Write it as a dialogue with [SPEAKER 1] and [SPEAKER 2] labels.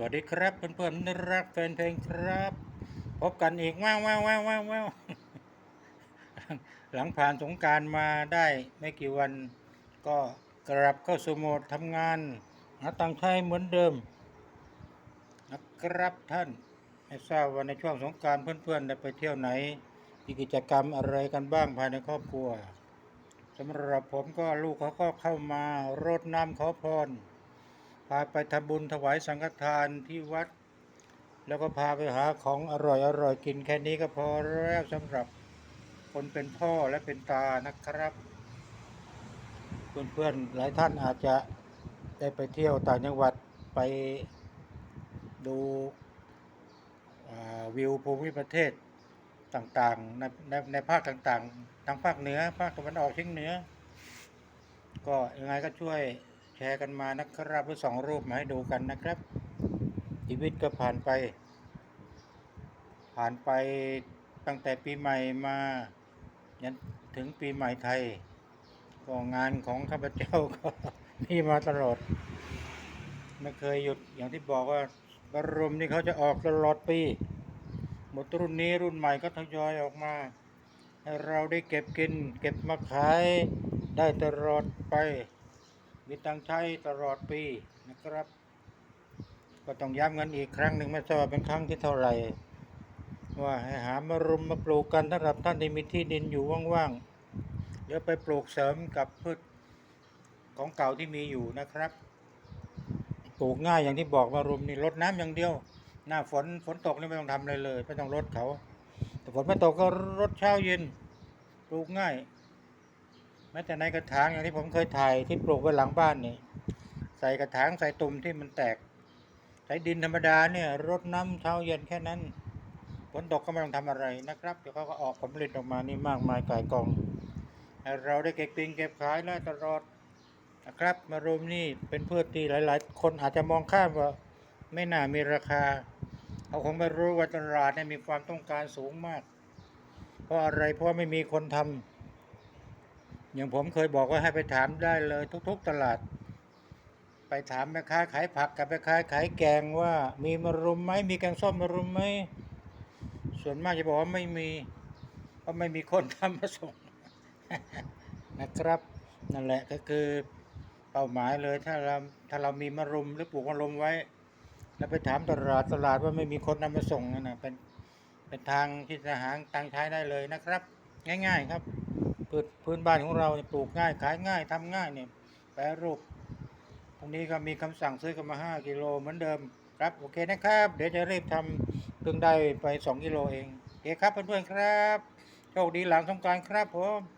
[SPEAKER 1] สวัสดีครับเพื่อนๆนรักแฟนเพลงครับ พบกันอีกว้าวว้าวว้าวว้าววาวหลังผ่านสงการมาได้ไม่กี่วัน ก็กลับเข้าสู่โหมดทำงานหาตังค์ใช้เหมือนเดิมนะครับท่านไม่ทราบว่าในช่วงสงการเพื่อนๆได้ไปเที่ยวไหนมีกิจกรรมอะไรกันบ้างภายในครอบครัวสำหรับผมก็ลูกเขาก็เข้ามารดน้ำขอพร พาไปทำบุญถวายสังฆทานที่วัด แล้วก็พาไปหาของอร่อยอร่อยกินแค่นี้ก็พอแล้วสำหรับคนเป็นพ่อและเป็นตานะครับ เพื่อนๆหลายท่านอาจจะได้ไปเที่ยวต่างจังหวัดไปดูวิวภูมิประเทศต่างๆในในในภาคต่างๆ ทางภาคเหนือ ภาคตะวันออกเฉียงเหนือ ก็ยังไงก็ช่วย แชร์กันมานะครับเพื่อสองรูปมาให้ดูกันนะครับ ชีวิตก็ผ่านไป ผ่านไปตั้งแต่ปีใหม่มายันถึงปีใหม่ไทยก็งานของข้าพเจ้าก็มีมาตลอดไม่เคยหยุดอย่างที่บอกว่าบรมนี่เขาจะออกตลอดปี หมดรุ่นนี้รุ่นใหม่ก็ทยอยออกมา ให้เราได้เก็บกิน เก็บมาขายได้ตลอดไป มีตังใช้ตลอดปีนะครับ ก็ต้องย้ำกันอีกครั้งหนึ่งไม่ทราบเป็นครั้งที่เท่าไหร่ ว่าให้หามารุมมาปลูกกันสำหรับท่านที่มีที่ดินอยู่ว่างๆเดี๋ยวไปปลูกเสริมกับพืชของเก่าที่มีอยู่นะครับปลูกง่ายอย่างที่บอกมารุมนี่รดน้ำอย่างเดียว หน้าฝนฝนตกนี่ไม่ต้องทำอะไรเลย ไม่ต้องรดเขา แต่ฝนไม่ตกก็รดเช้าเย็นปลูกง่าย ม้แต่ในกระถางอย่างที่ผมเคยถ่ายที่ปลูกไว้หลังบ้านนี่ใส่กระถางใส่ตุ่มที่มันแตกใช้ดินธรรมดาเนี่ยรดน้ำเช้าเย็นแค่นั้นฝนตกก็ไม่ต้องทำอะไรนะครับ เดี๋ยวเขาก็ออกผลผลิตออกมานี่มากมายกายกอง เราได้เก็บกินเก็บขายได้ตลอดนะครับมะรุมนี่เป็นพืชที่หลาย ๆ คนอาจจะมองข้ามว่าไม่น่ามีราคาเขาคงไม่รู้ว่าตลาดเนี่ยมีความต้องการสูงมาก เพราะอะไรเพราะไม่มีคนทำ อย่างผมเคยบอกว่าให้ไปถามได้เลยทุก ๆ ตลาด ไปถามแม่ค้าขายผักกับแม่ค้าขายแกงว่า มีมะรุมไหมมีแกงส้มมะรุมไหมส่วนมากจะบอกว่าไม่มีเพราะไม่มีคนทำมาส่งนะครับนั่นแหละก็คือเป้าหมายเลยถ้าเราถ้าเรามีมะรุมหรือปลูกมะรุมไว้ แล้วไปถามตลาดตลาดว่าไม่มีคนนำมาส่งนั่นนะเป็นเป็นทางที่จะหาตังใช้ได้เลยนะครับ ง่าย ๆ ครับ พืชพื้นบ้านของเราเนี่ยปลูกง่ายขายง่ายทำง่ายเนี่ยแปรรูปพรุ่งนี้ก็มีคำสั่งซื้อกันมา 5 กิโลเหมือนเดิมครับโอเคนะครับ เดี๋ยวจะรีบทำเพิ่งได้ไป 2 กิโลเองโอเคครับเพื่อนๆครับโชคดีหลังสงกรารครับผม